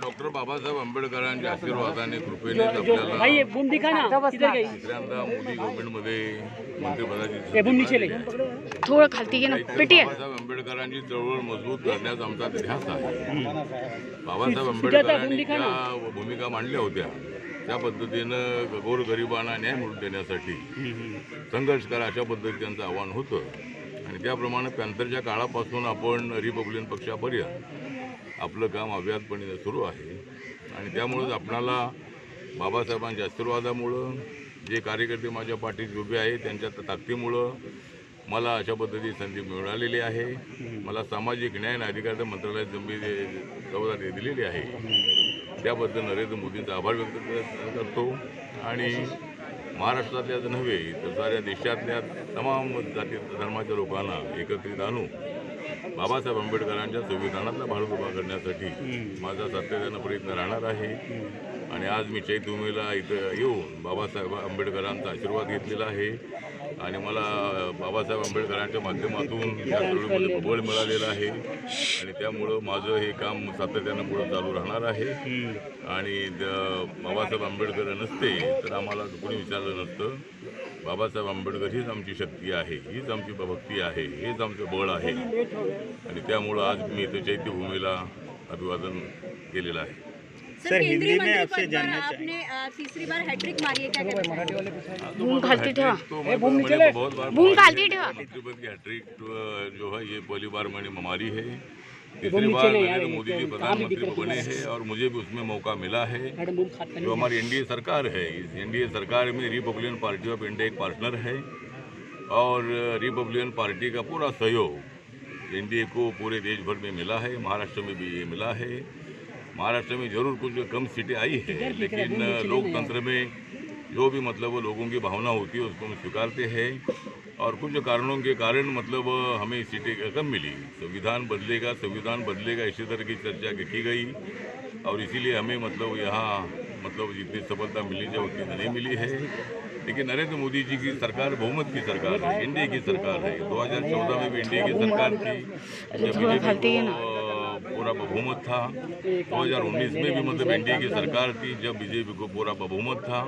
Doctor Babasaheb आंबेडकरांच्या आशीर्वादाने कृपेने आपल्याला तिसऱ्यांदा मोदी गव्हर्नमेंटमध्ये मंत्रिपदाची थोडं खालती घे ना. काहीतरी पेटी आहे. बाबासाहेब आंबेडकरांची चळवळ मजबूत करण्याचा आमचा ध्यास आहे. बाबासाहेब आंबेडकरांनी. ज्या भूमिका मांडल्या होत्या त्या पद्धतीनं गोरगरिबांना न्याय मिळवून देण्यासाठी संघर्ष करा अशा पद्धतीचं त्यांचं आव्हान होतं. आणि त्याप्रमाणे पॅन्थरच्या काळापासून आपण रिपब्लिकन पक्षापर्यंत आपलं काम अव्याहतपणे सुरू आहे. आणि त्यामुळेच आपणाला बाबासाहेबांच्या आशीर्वादामुळं जे कार्यकर्ते माझ्या पाठीत उभे आहेत त्यांच्या ताकदीमुळं मला अशा पद्धतीची संधी मिळालेली आहे. मला सामाजिक न्याय आणि अधिकार मंत्रालयात जमी जबाबदारी दिलेली आहे. त्याबद्दल नरेंद्र मोदींचा आभार व्यक्त करतो. आणि महाराष्ट्रातल्याच नव्हे तर साऱ्या देशातल्या तमाम जाती धर्माच्या लोकांना एकत्रित आणून बाबासाहेब आंबेडकरांच्या संविधानातला भारत उभा करण्यासाठी माझा सातत्यानं प्रयत्न राहणार आहे. आणि आज मी चैतभूमीला इथं येऊन बाबासाहेब आंबेडकरांचा आशीर्वाद घेतलेला आहे. आणि मला बाबासाहेब आंबेडकरांच्या माध्यमातून या चळवळीमध्ये बळ मिळालेलं आहे. आणि त्यामुळं माझं हे काम सातत्यानं पुढं चालू राहणार आहे. आणि बाबासाहेब आंबेडकर नसते तर आम्हाला कोणी विचारलं नसतं. बाबासाहेब आंबेडकर हीच आमची शक्ती आहे हीच आमची भक्ती आहे हेच आमचं बळ आहे. आणि त्यामुळं आज मी इथं चैत्यभूमीला अभिवादन केलेलं आहे. सर केंद्रीय मंत्री पद पर आपने तीसरी बार हैट्रिक मारी है क्या बूम खालती ठेवा तो मैं- मैंने बहुत बार बूम खालती ठेवा। हैट्रिक जो है ये पहली बार मैंने मारी है। तीसरी बार नरेंद्र मोदी जी प्रधानमंत्री बने हैं। और मुझे भी उसमें मौका मिला है। जो हमारी एनडीए सरकार है इस एनडीए सरकार में रिपब्लिकन पार्टी ऑफ़ इंडिया एक पार्टनर है और रिपब्लिकन पार्टी का पूरा सहयोग एनडीए को पूरे देश भर में मिला है महाराष्ट्र में भी ये मिला है। महाराष्ट्र में ज़रूर कुछ कम सीटें आई है लेकिन लोकतंत्र में जो भी मतलब वो लोगों की भावना होती है उसको हम स्वीकारते हैं। और कुछ कारणों के कारण मतलब हमें सीटें कम मिली। संविधान बदलेगा संविधान बदलेगा इसी तरह की चर्चा की गई। और इसीलिए हमें मतलब यहाँ मतलब जितनी सफलता मिली जाए उतनी नहीं मिली है। लेकिन नरेंद्र मोदी जी की सरकार बहुमत की सरकार है एनडीए की सरकार है। 2014 में भी एनडीए की सरकार थी। जब ना। बीजेपी को पूरा बहुमत था। 2019 में भी मतलब एनडीए की सरकार थी जब बीजेपी को पूरा बहुमत था।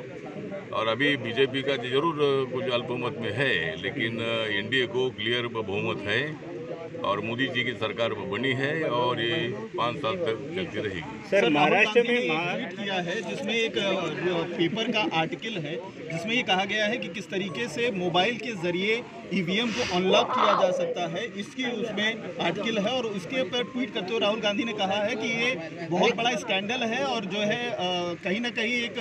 और अभी बीजेपी का ज़रूर कुछ अल्पमत में है लेकिन एनडीए को क्लियर बहुमत है और मोदी जी की सरकार बनी है और ये पाँच साल तक चलती रहेगी। सर महाराष्ट्र में ट्वीट किया है जिसमें एक पेपर का आर्टिकल है जिसमें ये कहा गया है कि किस तरीके से मोबाइल के ज़रिए ईवीएम को अनलॉक किया जा सकता है इसकी उसमें आर्टिकल है और उसके ऊपर ट्वीट करते हुए राहुल गांधी ने कहा है कि ये बहुत बड़ा स्कैंडल है और जो है कहीं ना कहीं एक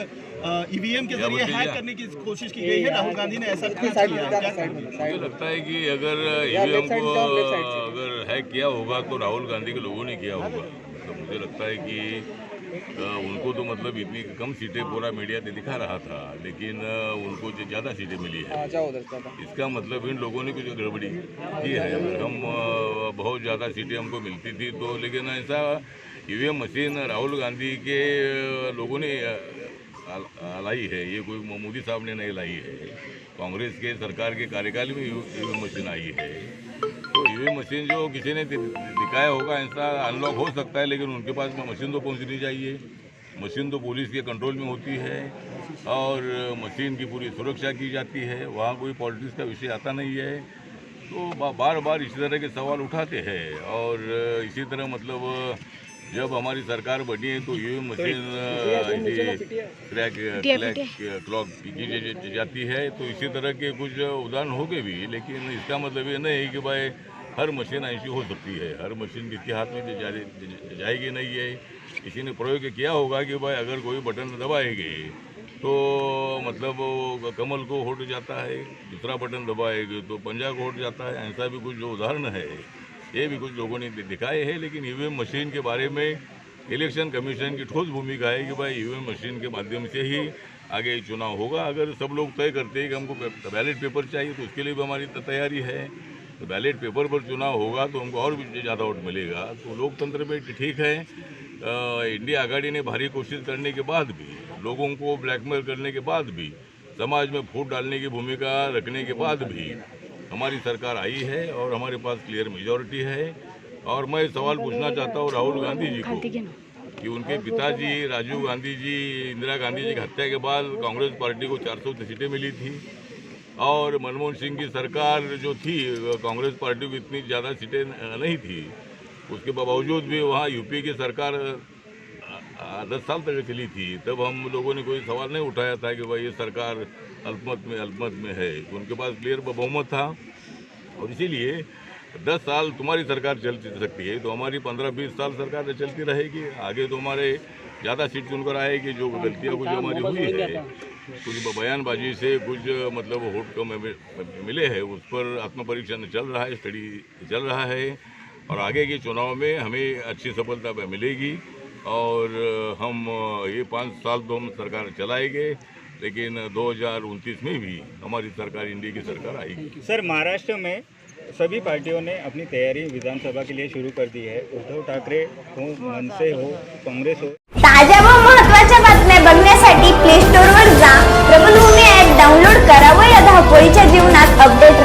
ईवीएम के ज़रिए हैक करने की कोशिश की गई है। राहुल गांधी ने ऐसा ट्वीट किया क्या मुझे लगता है कि अगर ईवीएम को अगर हैक किया होगा तो राहुल गांधी के लोगों ने किया होगा। तो मुझे लगता है कि उनको तो मतलब इतनी कम सीटें पूरा मीडिया ने दिखा रहा था लेकिन उनको जो ज़्यादा सीटें मिली है। इसका मतलब इन लोगों ने कुछ गड़बड़ी की है अगर हम बहुत ज़्यादा सीटें हमको मिलती थी तो लेकिन ऐसा ईवीएम मशीन राहुल गांधी के लोगों ने लाई है ये कोई मोदी साहब ने नहीं लाई है। कांग्रेस के सरकार के कार्यकाल में ईवीएम मशीन आई है। तो ईवीएम मशीन जो किसी ने दिखाया होगा, ऐसा अनलॉक हो सकता है, लेकिन उनके पास में मशीन तो पहुंचनी चाहिए। मशीन तो पुलिस के कंट्रोल में होती है, और मशीन की पूरी सुरक्षा की जाती है। वहाँ कोई पॉलिटिक्स का विषय आता नहीं है। तो बार बार इसी तरह के सवाल उठाते हैं, और इसी तरह मतलब जब हमारी सरकार बनी है तो ये मशीन ऐसी क्रैक क्लैक की जाती है तो इसी तरह के कुछ उदाहरण हो गए भी लेकिन इसका मतलब ये नहीं है कि भाई हर मशीन ऐसी हो सकती है हर मशीन किसके हाथ में जा, जाएगी नहीं है। किसी ने प्रयोग किया होगा कि भाई अगर कोई बटन दबाएँगे तो मतलब वो कमल को होट जाता है दूसरा बटन दबाएँगे तो पंजा को होट जाता है ऐसा भी कुछ जो उदाहरण है। ये भी कुछ लोगों ने दिखाए हैं, लेकिन ईवीएम मशीन के बारे में इलेक्शन कमीशन की ठोस भूमिका है कि भाई ईवीएम मशीन के माध्यम से ही आगे चुनाव होगा। अगर सब लोग तय करते हैं कि हमको बैलेट पेपर चाहिए तो उसके लिए भी हमारी तैयारी है। तो बैलेट पेपर पर चुनाव होगा तो हमको और भी ज़्यादा वोट मिलेगा। तो लोकतंत्र में ठीक है। इंडिया आघाड़ी ने भारी कोशिश करने के बाद भी, लोगों को ब्लैकमेल करने के बाद भी, समाज में फूट डालने की भूमिका रखने के बाद भी हमारी सरकार आई है और हमारे पास क्लियर मेजोरिटी है। और मैं सवाल पूछना चाहता हूँ राहुल गांधी जी को कि उनके पिताजी राजीव गांधी जी इंदिरा गांधी जी की हत्या के बाद कांग्रेस पार्टी को 400 सीटें मिली थी। और मनमोहन सिंह की सरकार जो थी कांग्रेस पार्टी को इतनी ज़्यादा सीटें नहीं थी। उसके बावजूद भी वहाँ यूपी की सरकार दस साल तक चली थी। तब हम लोगों ने कोई सवाल नहीं उठाया था कि भाई ये सरकार अल्पमत में अल्पमत में है। उनके पास क्लियर बहुमत था। और इसीलिए दस साल तुम्हारी सरकार चल सकती है। तो हमारी पंद्रह बीस साल सरकार तो चलती रहेगी। आगे तो हमारे ज़्यादा सीट चुनकर आएगी, जो गलतियाँ कुछ हमारी हुई है। कुछ बयानबाजी से कुछ मतलब होट कम मिले हैं। उस पर आत्मपरीक्षण चल रहा है स्टडी चल रहा है। और आगे के चुनाव में हमें अच्छी सफलता मिलेगी। और हम ये पाँच साल तो हम सरकार चलाएँगे लेकिन दो में भी हमारी सरकार इंडिया की सरकार आएगी सर महाराष्ट्र में सभी पार्टियों ने अपनी तैयारी विधानसभा के लिए शुरू कर दी है। उद्धव ठाकरे हो मनसे हो काँग्रेस हो। ताज्या व महत्त्वाच्या बातम्या बघण्यासाठी प्ले स्टोअर वर जा. प्रबलभूमी ऍप डाउनलोड करा व या धावपळीच्या जीवनात अपडेट